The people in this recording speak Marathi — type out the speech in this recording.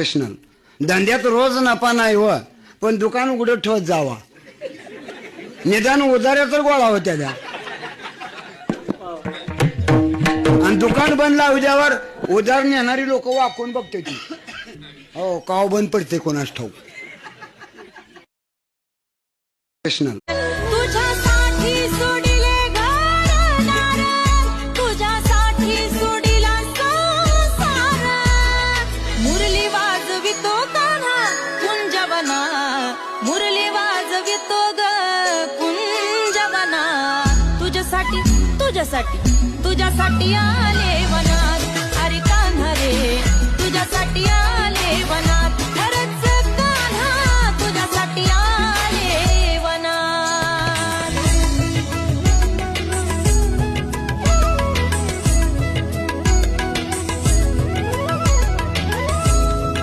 प्रोफेशनल धंद्यात रोज नफा नाही व पण दुकान उघडं ठेवत जावा. निदान उधाऱ्या तर गोळा होत्या द्या आणि दुकान बंद लावल्यावर उधार नेणारी लोक वाकून बघते ती. हो काव बंद पडते कोणास ठाऊक. प्रोफेशनल वाजवितो ग कुंजवना. तुझ्यासाठी तुझ्यासाठी तुझ्यासाठी आले वना.